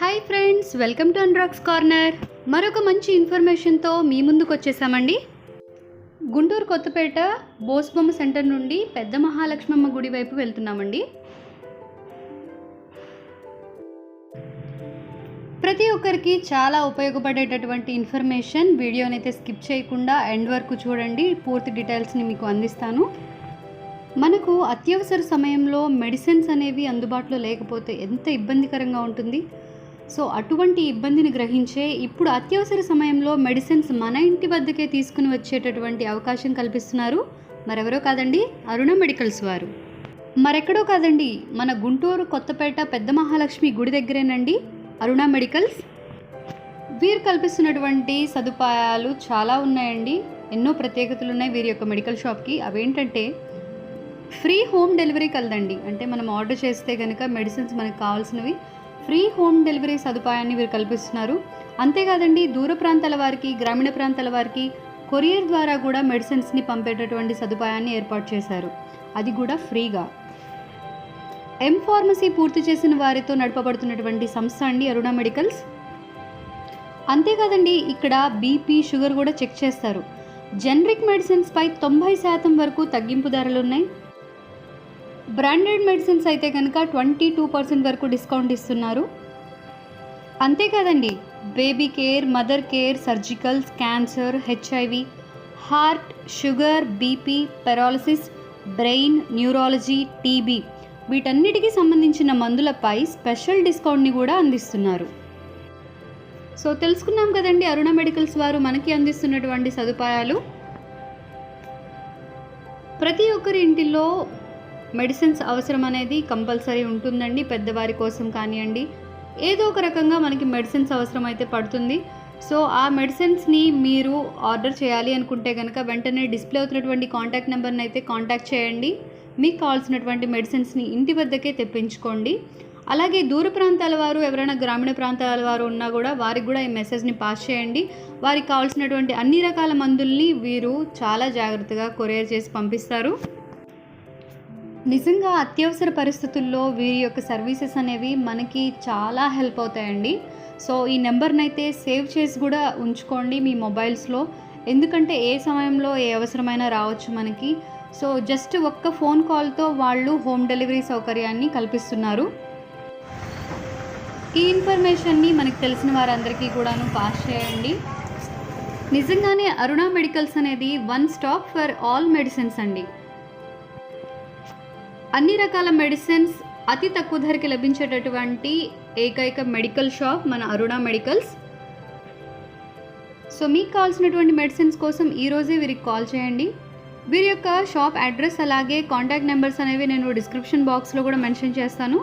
Hi friends welcome to అన్రాక్స్ corner మరొక మంచి ఇన్ఫర్మేషన్తో మీ ముందుకు వచ్చేసామండి. గుంటూరు కొత్తపేట బోస్బొమ్మ సెంటర్ నుండి పెద్ద మహాలక్ష్మమ్మ గుడి వైపు వెళ్తున్నామండి. ప్రతి ఒక్కరికి చాలా ఉపయోగపడేటటువంటి ఇన్ఫర్మేషన్ వీడియోని అయితే స్కిప్ చేయకుండా ఎండ్ వరకు చూడండి పూర్తి డీటెయిల్స్ని మీకు అందిస్తాను. మనకు అత్యవసర సమయంలో మెడిసిన్స్ అనేవి అందుబాటులో లేకపోతే ఎంత ఇబ్బందికరంగా ఉంటుంది? సో అటువంటి ఇబ్బందిని గ్రహించే ఇప్పుడు అత్యవసర సమయంలో మెడిసిన్స్ మన ఇంటి వద్దకే తీసుకుని వచ్చేటటువంటి అవకాశం కల్పిస్తున్నారు. మరెవరో కాదండి అరుణ మెడికల్స్ వారు. మరెక్కడో కాదండి మన గుంటూరు కొత్తపేట పెద్ద మహాలక్ష్మి గుడి దగ్గరేనండి అరుణ మెడికల్స్ వీరు కల్పిస్తున్నటువంటి సదుపాయాలు చాలా ఉన్నాయండి. ఎన్నో ప్రత్యేకతలు ఉన్నాయి వీరి యొక్క మెడికల్ షాప్కి అవేంటంటే ఫ్రీ హోమ్ డెలివరీ కలదండి. అంటే మనం ఆర్డర్ చేస్తే కనుక మెడిసిన్స్ మనకు కావాల్సినవి ఫ్రీ హోమ్ డెలివరీ సదుపాయాన్ని వీరు కల్పిస్తున్నారు. అంతేకాదండి దూర ప్రాంతాల వారికి గ్రామీణ ప్రాంతాల వారికి కొరియర్ ద్వారా కూడా మెడిసిన్స్ని పంపేటటువంటి సదుపాయాన్ని ఏర్పాటు చేశారు. అది కూడా ఫ్రీగా. ఎం ఫార్మసీ పూర్తి చేసిన వారితో నడపబడుతున్నటువంటి సంస్థ అండి అరుణ మెడికల్స్. అంతేకాదండి ఇక్కడ బీపీ షుగర్ కూడా చెక్ చేస్తారు. జనరిక్ మెడిసిన్స్ పై తొంభై శాతం వరకు తగ్గింపు ధరలు ఉన్నాయి. బ్రాండెడ్ మెడిసిన్స్ అయితే కనుక ట్వంటీ టూ పర్సెంట్ వరకు డిస్కౌంట్ ఇస్తున్నారు. అంతేకాదండి baby care mother care surgicals cancer HIV heart sugar BP paralysis brain neurology TB వీటన్నిటికీ సంబంధించిన మందులపై స్పెషల్ డిస్కౌంట్ని కూడా అందిస్తున్నారు. సో తెలుసుకున్నాం కదండి అరుణ మెడికల్స్ వారు మనకి అందిస్తున్నటువంటి సదుపాయాలు. ప్రతి ఒక్కరి ఇంటిలో మెడిసిన్స్ అవసరం అనేది కంపల్సరీ ఉంటుందండి పెద్దవారి కోసం కానివ్వండి ఏదో ఒక రకంగా మనకి మెడిసిన్స్ అవసరం అయితే పడుతుంది. సో ఆ మెడిసిన్స్ని మీరు ఆర్డర్ చేయాలి అనుకుంటే కనుక వెంటనే డిస్ప్లే అవుతున్నటువంటి కాంటాక్ట్ నెంబర్ని అయితే కాంటాక్ట్ చేయండి. మీకు కావాల్సినటువంటి మెడిసిన్స్ని ఇంటి వద్దకే తెప్పించుకోండి. అలాగే దూర ప్రాంతాల వారు ఎవరైనా గ్రామీణ ప్రాంతాల వారు ఉన్నా కూడా వారికి కూడా ఈ మెసేజ్ని పాస్ చేయండి. వారికి కావాల్సినటువంటి అన్ని రకాల మందుల్ని వీరు చాలా జాగ్రత్తగా కొరియర్ చేసి పంపిస్తారు. నిజంగా అత్యవసర పరిస్థితుల్లో వీరి యొక్క సర్వీసెస్ అనేవి మనకి చాలా హెల్ప్ అవుతాయండి. సో ఈ నెంబర్ని అయితే సేవ్ చేసి కూడా ఉంచుకోండి మీ మొబైల్స్లో. ఎందుకంటే ఏ సమయంలో ఏ అవసరమైనా రావచ్చు మనకి. సో జస్ట్ ఒక్క ఫోన్ కాల్తో వాళ్ళు హోమ్ డెలివరీ సౌకర్యాన్ని కల్పిస్తున్నారు. ఈ ఇన్ఫర్మేషన్ని మనకు తెలిసిన వారందరికీ కూడాను పాస్ చేయండి. నిజంగానే అరుణ మెడికల్స్ అనేది one stop for all medicines అండి. అన్ని రకాల మెడిసిన్స్ అతి తక్కువ ధరకి లభించేటటువంటి ఏకైక మెడికల్ షాప్ మన అరుణ మెడికల్స్ సో మీకు కావాల్సినటువంటి మెడిసిన్స్ కోసం ఈరోజే వీరికి కాల్ చేయండి. వీరి యొక్క షాప్ అడ్రస్ అలాగే కాంటాక్ట్ నెంబర్స్ అనేవి నేను డిస్క్రిప్షన్ బాక్స్లో కూడా మెన్షన్ చేస్తాను.